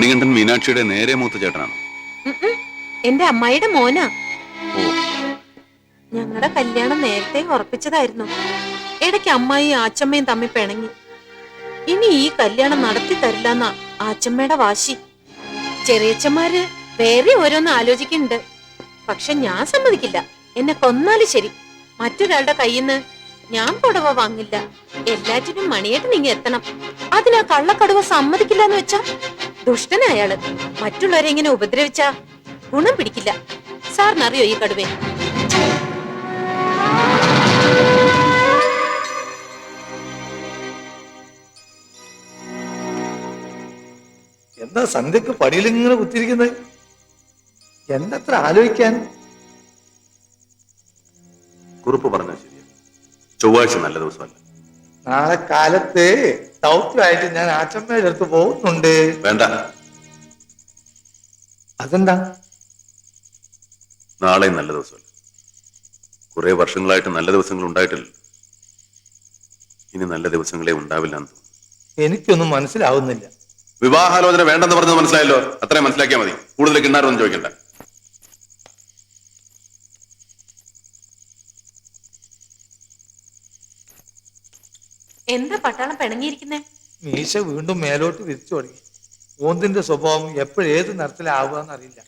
മണികണ്ഠൻ മീനാക്ഷിയുടെ നേരെ മൂത്ത ചേട്ടനാണ്. എന്റെ അമ്മായിയുടെ മോനാ. ഞങ്ങളുടെ കല്യാണം നേരത്തെ ഉറപ്പിച്ചതായിരുന്നു. ഇടയ്ക്ക് അമ്മായിയും ആച്ചമ്മയും തമ്മിൽ പിണങ്ങി. ഇനി ഈ കല്യാണം നടത്തി തരില്ലെന്ന ആച്ചമ്മയുടെ വാശി. ചെറിയച്ചന്മാര് വേറെ ഓരോന്ന് ആലോചിക്കുന്നുണ്ട്. പക്ഷെ ഞാൻ സമ്മതിക്കില്ല. എന്നെ കൊന്നാലും ശരി. മറ്റൊരാളുടെ കയ്യിൽ നിന്ന് ഞാൻ പുടവ വാങ്ങില്ല. എല്ലാറ്റിനും മണിയേട്ടൻ ഇങ്ങ് എത്തണം. അതിനാ കള്ളക്കടുവ സമ്മതിക്കില്ല എന്ന് വെച്ചാ? ദുഷ്ടനയാൾ മറ്റുള്ളവരെ ഇങ്ങനെ ഉപദ്രവിച്ചാ? ഗുണം പിടിക്കില്ല. സാറിനറിയോ ഈ കടുവേ എന്താ സന്ധ്യക്ക് പടിയിൽ ഇങ്ങനെ കുത്തിരിക്കുന്നത് എന്നത്ര ആലോചിക്കാൻ? കുറിപ്പ് പറഞ്ഞാൽ ശരിയാണ് ചൊവ്വാഴ്ച നല്ല ദിവസമല്ല. നാളെ കാലത്ത് ദൗത്യമായിട്ട് ഞാൻ ആച്ചമ്മയുടെ അടുത്ത് പോകുന്നുണ്ട്. വേണ്ട. അതെന്താ? നാളെ നല്ല ദിവസമല്ല. കുറെ വർഷങ്ങളായിട്ട് നല്ല ദിവസങ്ങൾ ഉണ്ടായിട്ടില്ല. ഇനി നല്ല ദിവസങ്ങളെ ഉണ്ടാവില്ല എന്ന് തോന്നുന്നു. എനിക്കൊന്നും മനസ്സിലാവുന്നില്ല. വിവാഹാലോചന വേണ്ടെന്ന് പറഞ്ഞത് മനസ്സിലായല്ലോ. അത്രയും മനസ്സിലാക്കിയാൽ മതി. കൂടുതൽ കിണ്ണാറൊന്നും ചോദിക്കണ്ട. എന്താ പട്ടാളം പിണങ്ങിയിരിക്കുന്നേ? മീശ വീണ്ടും മേലോട്ട് വിരിച്ചു തുടങ്ങി. ഓന്തിന്റെ സ്വഭാവം എപ്പോഴേത് നിറത്തിലാവുക അറിയില്ല.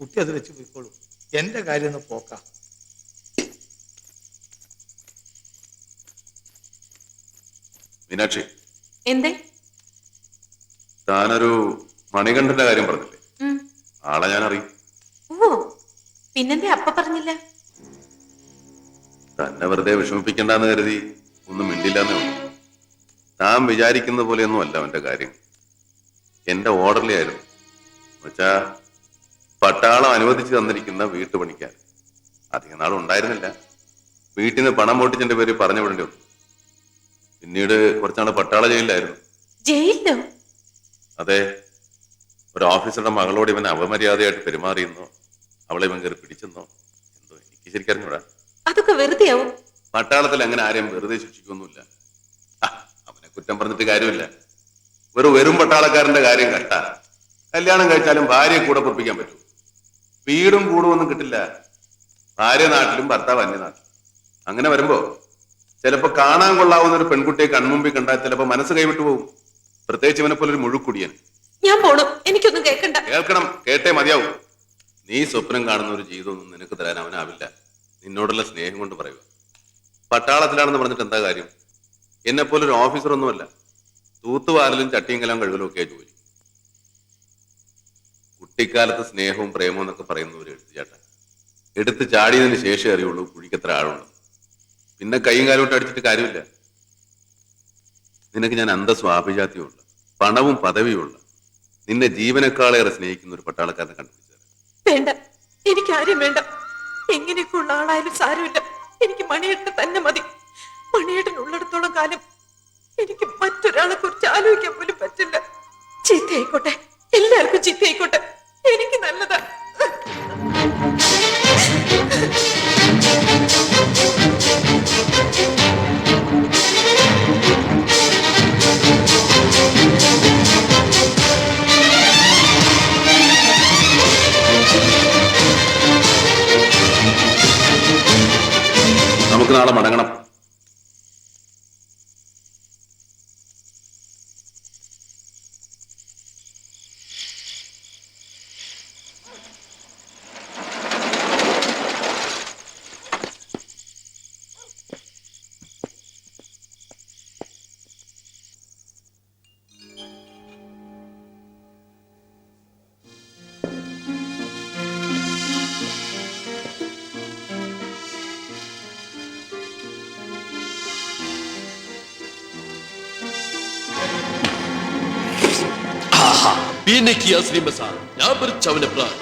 കുട്ടി അത് വെച്ച് പോയിക്കോളൂ. എന്റെ കാര്യം ഒന്ന് പോക്കാം. മീനാക്ഷി. എന്തേ? താനൊരു മണികണ്ഠന്റെ കാര്യം പറഞ്ഞില്ലേ? ആളെ ഞാൻ അറിയും ഓ പിന്നെന്തേ അപ്പ പറഞ്ഞില്ല? തന്നെ വെറുതെ വിഷമിപ്പിക്കണ്ടെന്ന് കരുതി ഒന്നും മിണ്ടില്ലെന്നേ ഉള്ളൂ. താൻ വിചാരിക്കുന്ന പോലെയൊന്നും അല്ല അവന്റെ കാര്യം. എന്റെ ഓർഡറിലേ ആയിരുന്നു എന്നുവെച്ചാ പട്ടാളം അനുവദിച്ചു തന്നിരിക്കുന്ന വീട്ടുപണിക്കാർ അധികം നാളും ഉണ്ടായിരുന്നില്ല. വീട്ടിൽ നിന്ന് പണം പൊട്ടിച്ചെന്റെ പേര് പറഞ്ഞു വിടേണ്ടി വന്നു. പിന്നീട് കുറച്ചാൾ പട്ടാള ജയിലിലായിരുന്നു. ജയിലിലോ? അതെ. ഒരു ഓഫീസറുടെ മകളോട് ഇവൻ അപമര്യാദയായിട്ട് പെരുമാറിയെന്നോ അവളെ ഇവൻ കയറി പിടിച്ചെന്നോ എന്തോ എനിക്ക് ശരിക്കറിഞ്ഞൂടാ. അതൊക്കെ വെറുതെയാവും. പട്ടാളത്തിൽ അങ്ങനെ ആരെയും വെറുതെ ശിക്ഷിക്കൊന്നുമില്ല. കുറ്റം പറഞ്ഞിട്ട് കാര്യമില്ല. വെറും വെറും പട്ടാളക്കാരന്റെ കാര്യം കട്ട കല്യാണം കഴിച്ചാലും ഭാര്യയെ കൂടെ പൊറപ്പിക്കാൻ പറ്റൂ. വീടും കൂടും ഒന്നും കിട്ടില്ല. ഭാര്യ നാട്ടിലും ഭർത്താവ് അന്യനാട്ടിലും അങ്ങനെ വരുമ്പോ ചിലപ്പോ കാണാൻ കൊള്ളാവുന്ന ഒരു പെൺകുട്ടിയെ കൺമുമ്പിൽ കണ്ടാൽ ചിലപ്പോ മനസ്സ് കൈവിട്ടു പോകും പ്രത്യേകിച്ച് ഇവനെ പോലെ ഒരു മുഴുക്കുടിയൻ. ഞാൻ പോണു. എനിക്കൊന്നും കേൾക്കണ്ട കേൾക്കണം. കേട്ടേ മതിയാവും. നീ സ്വപ്നം കാണുന്ന ഒരു ജീവിതമൊന്നും നിനക്ക് തരാൻ അവനാവില്ല. നിന്നോടുള്ള സ്നേഹം കൊണ്ട് പറയുക. പട്ടാളത്തിലാണെന്ന് പറഞ്ഞിട്ട് എന്താ കാര്യം? എന്നെ പോലെ ഒരു ഓഫീസർ ഒന്നുമല്ല തൂത്തുവാരലും ചട്ടിയും കലാം കഴിവലും ഒക്കെ ജോലി. കുട്ടിക്കാലത്ത് സ്നേഹവും പ്രേമവും എന്നൊക്കെ പറയുന്ന ഒരു എടുത്തുചാട്ട എടുത്ത് ചാടിയതിന് ശേഷം അറിയുള്ളൂ കുഴിക്കത്ര ആളുണ്ട് പിന്നെ കൈയും കാലോട്ട് അടിച്ചിട്ട് കാര്യമില്ല. നിനക്ക് ഞാൻ അന്തസ്സും ആഭിജാത്യമുള്ള പണവും പദവിയുമുള്ള നിന്നെ ജീവനക്കാളേറെ സ്നേഹിക്കുന്ന ഒരു പട്ടാളക്കാരനെ കണ്ടുപിടിച്ചത് എനിക്ക് ആരും വേണ്ട. എങ്ങനെയൊക്കെ ഉള്ള ആളായാലും സാരമില്ല. എനിക്ക് മണിയേട്ടൻ തന്നെ മതി. മണിയേട്ടൻ ഉള്ളിടത്തോളം കാലം എനിക്ക് മറ്റൊരാളെ കുറിച്ച് ആലോചിക്കാൻ പോലും പറ്റില്ല. ചീത്തയായിക്കോട്ടെ. എല്ലാവർക്കും ചീത്തയായിക്കോട്ടെ. എനിക്ക് നല്ലതാ. നമുക്ക് നാളെ മടങ്ങണം. Bine किया yazayım mesela. Ne पर çavne plan?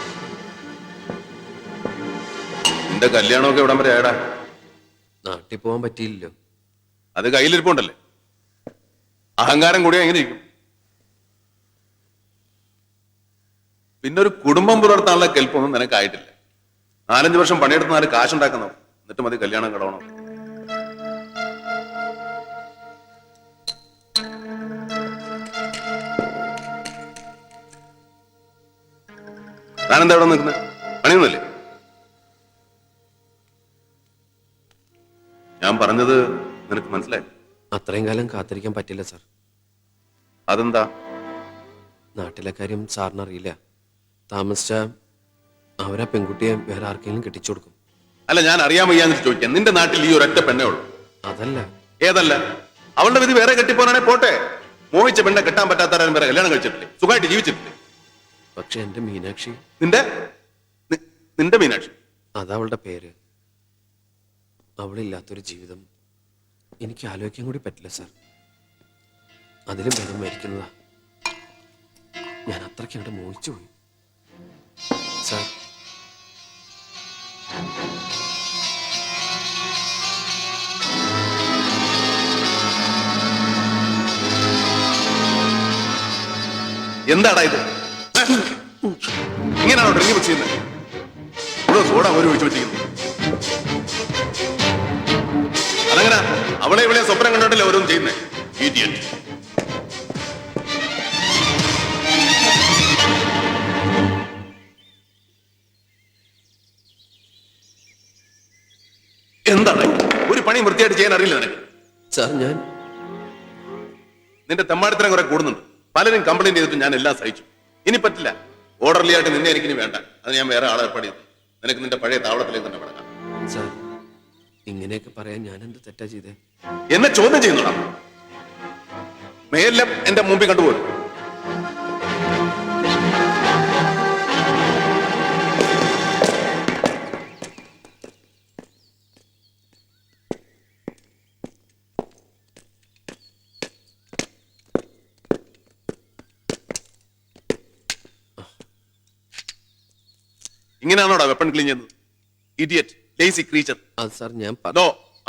നിന്റെ കല്യാണമൊക്കെ ഇവിടം വരെ ആയടാ നാട്ടിൽ പോകാൻ പറ്റിയില്ലല്ലോ. അത് കയ്യിലിരിപ്പുണ്ടല്ലേ? അഹങ്കാരം കൂടിയാ എങ്ങനെ ഇരിക്കും. പിന്നെ ഒരു കുടുംബം പുലർത്താനുള്ള കെൽപ്പൊന്നും നിനക്കായിട്ടില്ല. നാലഞ്ച് വർഷം പണിയെടുത്ത് നാല് കാശുണ്ടാക്കുന്നോ എന്നിട്ട് മതി കല്യാണം കടവണം. താനെന്താ ഇവിടെ നിൽക്കുന്നത് പണിയൊന്നുമില്ലേ? ഞാൻ പറഞ്ഞത് നിനക്ക് മനസ്സിലായി? അത്രയും കാലം കാത്തിരിക്കാൻ പറ്റില്ല സാർ. അതെന്താ? നാട്ടിലെ കാര്യം സാറിന് അറിയില്ല താമസിച്ച അവരെ പെൺകുട്ടിയെ വേറെ ആർക്കെങ്കിലും കെട്ടിച്ചു കൊടുക്കും. അല്ല ഞാൻ അറിയാൻ വയ്യാന്ന് ചോദിക്കാം. നിന്റെ നാട്ടിൽ ഈ ഒരൊറ്റ പെണ്ണേ ഉള്ളൂ. അതല്ല. ഏതല്ല? അവളുടെ വിധി വേറെ കെട്ടിപ്പോനാണെ പോട്ടെ. മോഹിച്ച പെണ്ണെ കെട്ടാൻ പറ്റാത്ത വേറെ കല്യാണം കഴിച്ചിട്ടില്ലേ? സുഖമായിട്ട് ജീവിച്ചിട്ടില്ലേ? പക്ഷെ എന്റെ മീനാക്ഷി നിന്റെ? നി- നിന്റെ മീനാക്ഷി. അതവളുടെ പേര്. അവളില്ലാത്തൊരു ജീവിതം. എനിക്ക് ആലോചിക്കാൻ കൂടി പറ്റില്ല സാർ. അതിലും ഭേദം മരിക്കുന്നതാ. ഞാൻ അത്രയ്ക്ക് അങ്ങോട്ട് മോഹിച്ചു പോയി. സാർ. എന്താടാ ഇത്? ഇങ്ങനെയാണോ ഡ്രിങ്ക് മിക്സ് ചെയ്യുന്നത് ഇവിടെ സോഡ ഒരു ഒഴിച്ചു വെച്ചിരിക്കുന്നു. അതങ്ങനെ? അവളെ ഇവിടെ സ്വപ്നം കണ്ടിട്ടില്ല ഓരോന്നും ചെയ്യുന്നേ. എന്താണ്? ഒരു പണി വൃത്തിയായിട്ട് ചെയ്യാൻ അറിയില്ല നിനക്ക്. സാർ ഞാൻ നിന്റെ തെമ്മാടിത്തരം കുറെ കൂടുന്നുണ്ട്. പലരും കംപ്ലൈന്റ് ചെയ്തിട്ട് ഞാൻ എല്ലാം സഹിച്ചു. ഇനി പറ്റില്ല. ഓർഡർലി ആയിട്ട് നിന്നെ എനിക്കിനി വേണ്ട. അത് ഞാൻ വേറെ ആളെ ഏർപ്പാട് ചെയ്തു. നിനക്ക് നിന്റെ പഴയ താവളത്തിലേക്ക് തന്നെ സാർ ഇങ്ങനെയൊക്കെ പറയാൻ ഞാൻ എന്ത് തെറ്റാ ചെയ്തേ? എന്നെ ചോദ്യം ചെയ്യുന്നുണ്ടോ? മേലെ എന്റെ മുമ്പിൽ കണ്ടുപോലും ഇങ്ങനെയാണോടാ വെപ്പൺ ക്ലീൻ ചെയ്യുന്നത്? ഇഡിയറ്റ് ലേസി ക്രീച്ചർ അത് സാർ ഞാൻ no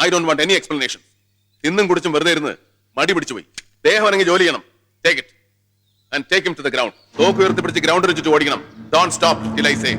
I don't want any explanation ഇന്നും കുടിച്ചും വെറുതെ ഇരുന്ന് മടി പിടിച്ചു പോയി. ദേഹം ഇറങ്ങി ജോലി ചെയ്യണം. Take it and take him to the ground തോക്ക് ഉയർത്തി പിടിച്ച് ഗ്രൗണ്ടിൽ വെച്ചിട്ട് ഓടിക്കണം. Don't stop till I say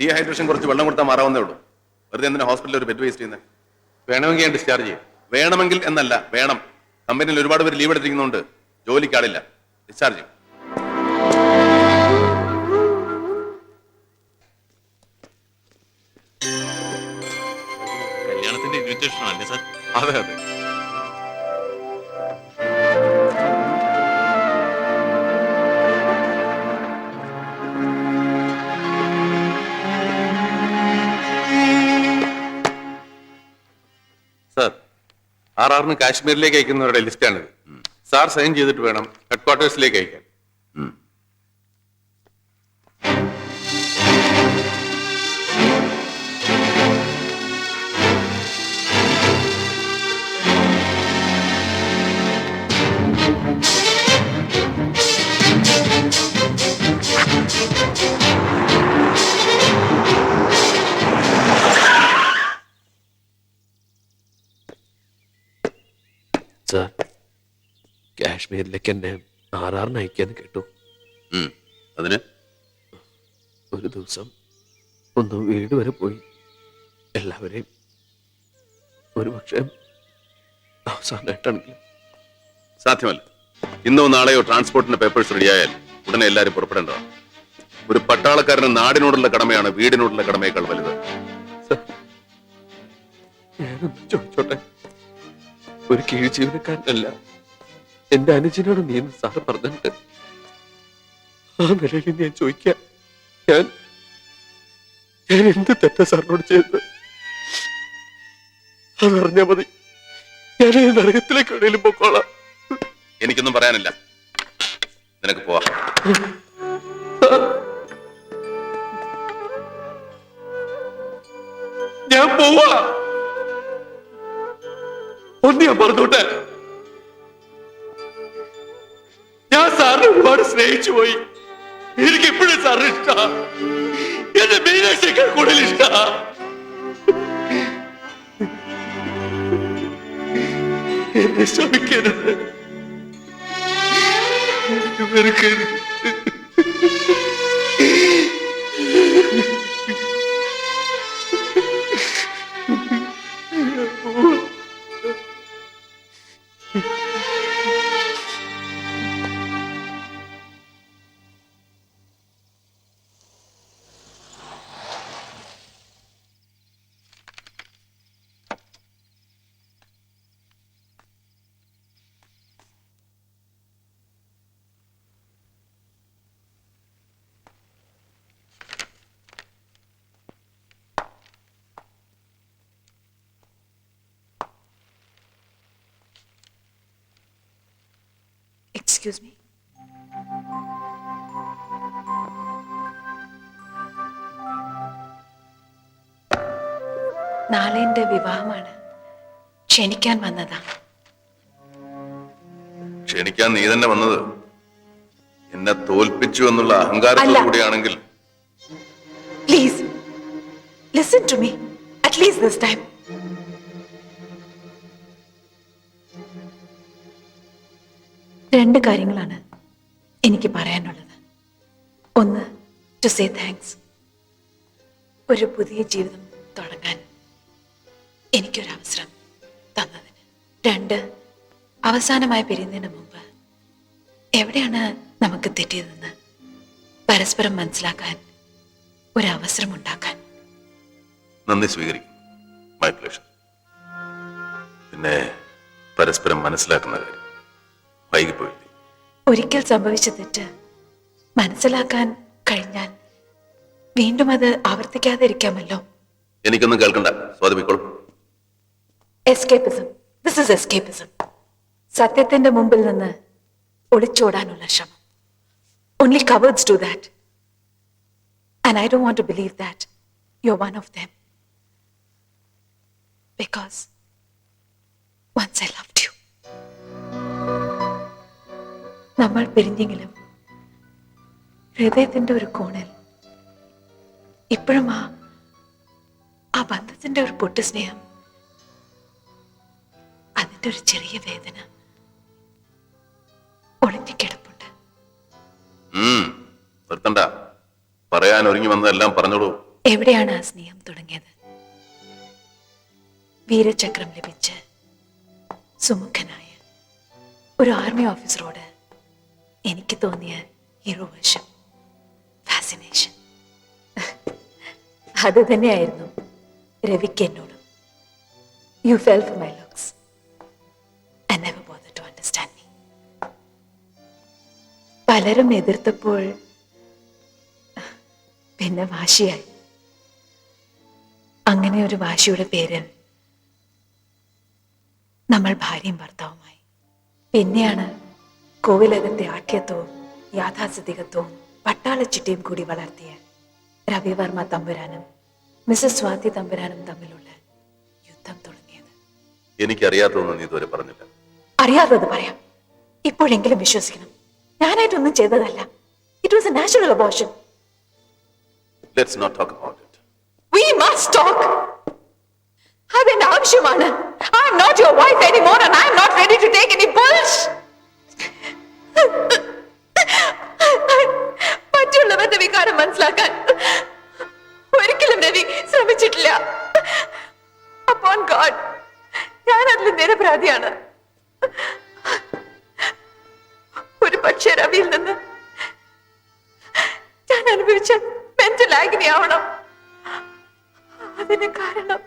dehydration കുറച്ച് വെള്ളം കൊടുത്താൽ മാറാവുന്നേ ഉള്ളൂ. വെറുതെ എന്തിനാ ഹോസ്പിറ്റലിൽ ഒരു ബെഡ് വേസ്റ്റ് ചെയ്യുന്നത് വേണമെങ്കിൽ ഞാൻ ഡിസ്ചാർജ് ചെയ്യും. വേണമെങ്കിൽ എന്നല്ല വേണം. കമ്പനിയിൽ ഒരുപാട് പേര് ലീവ് എടുത്തിരിക്കുന്നുണ്ട് ജോലിക്ക് ആളില്ല. ഡിസ്ചാർജ് ചെയ്യും. കല്യാണത്തിന്റെ ഇൻവിറ്റേഷൻ അല്ലേ സാർ? അതെ അതെ. ആർ ആറിന് കാശ്മീരിലേക്ക് അയക്കുന്നവരുടെ ലിസ്റ്റാണിത്. സാർ സൈൻ ചെയ്തിട്ട് വേണം ഹെഡ് ക്വാർട്ടേഴ്സിലേക്ക് അയക്കാൻ. കാശ്മീരിലേക്ക് എന്നെ ആറാറിന് അയക്കാന്ന് കേട്ടു. അതിന്? ഒരു ദിവസം ഒന്ന് വീട് വരെ പോയി. എല്ലാവരെയും ഒരുപക്ഷെ അവസാനമായിട്ടാണെങ്കിലും സാധ്യമല്ല. ഇന്നോ നാളെയോ ട്രാൻസ്പോർട്ടിന്റെ പേപ്പേഴ്സ് റെഡിയായാൽ ഉടനെ എല്ലാവരും പുറപ്പെടേണ്ടതാണ് ഒരു പട്ടാളക്കാരന് നാടിനോടുള്ള കടമയാണ് വീടിനോടുള്ള കടമയേക്കാൾ വലുത്. ഞാനൊന്ന് ചോദിച്ചോട്ടെ? ഒരു കീഴ് ജീവനക്കാരനല്ല എന്റെ അനുജനോട് നീ എന്ന് സാറ് പറഞ്ഞിട്ട് ആ നിലയിൽ ഞാൻ ചോദിക്കാം. ഞാൻ ഞാൻ എന്ത് തെറ്റ സാറിനോട് ചെയ്തത്? അതറിഞ്ഞാ മതി. ഞാൻ നരകത്തിലേക്ക് എവിടെയെങ്കിലും പൊക്കോളാം. എനിക്കൊന്നും പറയാനില്ല. നിനക്ക് പോവാ. ഞാൻ പോവാ. ഒന്ന് ഞാൻ പറഞ്ഞോട്ടെ? ഒരുപാട് സ്നേഹിച്ചു പോയി. എനിക്ക് എപ്പോഴും സാറിന് ഇഷ്ട. എന്റെ മീനാക്ഷിയേക്കാൾ കൂടുതൽ ഇഷ്ട. എന്നെ ശമിക്കരുത് എന്നെ വെറുക്കരുത്. എക്സ്ക്യൂസ് മീ നാളെ വിവാഹമാണ്. ക്ഷണിക്കാൻ വന്നതാ. ക്ഷണിക്കാൻ നീ തന്നെ വന്നത്? എന്നെ തോൽപ്പിച്ചു എന്നുള്ള അഹങ്കാരത്തോടു. കൂടിയാണെങ്കിൽ please listen to me at least this time രണ്ട് കാര്യങ്ങളാണ് എനിക്ക് പറയാനുള്ളത്. ഒന്ന് ടു സേ താങ്ക്സ് ഒരു പുതിയ ജീവിതം തുടങ്ങാൻ എനിക്കൊരു അവസരം തന്നതിന്. രണ്ട് അവസാനമായി പിരിയുന്നതിന് മുമ്പ് എവിടെയാണ് നമുക്ക് തെറ്റിയതെന്ന് പരസ്പരം മനസ്സിലാക്കാൻ ഒരു അവസരം ഉണ്ടാക്കാൻ. നന്ദി സ്വീകരിക്കും പിന്നെ പരസ്പരം മനസ്സിലാക്കുന്ന കാര്യം. വൈകിപ്പോയില്ലേ ഒരിക്കൽ സംഭവിച്ച തെറ്റ് മനസ്സിലാക്കാൻ കഴിഞ്ഞാൽ വീണ്ടും അത് ആവർത്തിക്കാതെ ഇരിക്കാമല്ലോ എനിക്കൊന്നും കേൾക്കണ്ട. സ്വാതമിക്കോളും എസ്കേപ്പിസം ദിസ് ഇസ് എസ്കേപ്പിസം സത്യത്തിന്റെ മുമ്പിൽ നിന്ന് ഒളിച്ചോടാനുള്ള ശ്രമം. Only cowards do that and I do want to believe that you are one of them because once I love നമ്മൾ പിരിഞ്ഞെങ്കിലും ഹൃദയത്തിന്റെ ഒരു കോണിൽ ഇപ്പോഴും ആ ആ ബന്ധത്തിന്റെ ഒരു പൊട്ടു സ്നേഹം അതിന്റെ ഒരു ചെറിയ വേദന ഒളിഞ്ഞിക്കിടപ്പുണ്ട്. നിർത്തണ്ട. പറയാൻ ഒരുങ്ങി വന്നതെല്ലാം പറഞ്ഞോളൂ. എവിടെയാണ് ആ സ്നേഹം തുടങ്ങിയത്? വീരചക്രം ലഭിച്ച് സുമുഖനായ ഒരു ആർമി ഓഫീസറോട് എനിക്ക് തോന്നിയ ഹീറോ വേഷം ഫാസിനേഷൻ അത് തന്നെയായിരുന്നു രവിക്ക് എന്നോടും. You fell for my looks understand me പലരും എതിർത്തപ്പോൾ പിന്നെ വാശിയായി. അങ്ങനെ ഒരു വാശിയുടെ പേര് നമ്മൾ ഭാര്യയും ഭർത്താവുമായി. പിന്നെയാണ് കോവിലകത്തെ ആഖ്യത്വവും യാഥാസ്ഥിതികത്വവും പട്ടാളച്ചിട്ടയും കൂടി വളർത്തിയ രവിവർമ്മ തമ്പുരാനും മിസസ് സ്വാതി തമ്പുരാനും തമ്മിലുള്ള യുദ്ധം തുടങ്ങിയത്. എനിക്കറിയാത്തതൊന്നും ഇതുവരെ പറഞ്ഞില്ല. അറിയാത്തത് പറയാം. ഇപ്പോഴെങ്കിലും വിശ്വസിക്കണം. ഞാനായിട്ടൊന്നും ചെയ്തതല്ല. It was a natural abortion let's not talk about it We must talk. അതെന്റെ ആവശ്യമാണ്. I'm not your wife anymore and I'm not ready to take any bullshit മറ്റുള്ളവരുടെ വികാരം മനസ്സിലാക്കാൻ ഒരിക്കലും രവി ശ്രമിച്ചിട്ടില്ല. അപ്പോൺ ഗോഡ് ഞാൻ അതിൽ നിരപരാധിയാണ്. ഒരു പക്ഷേ രവിയിൽ നിന്ന് ഞാൻ അനുഭവിച്ച മെന്റൽ ആഗ്നി ആവണം. അതിന് കാരണം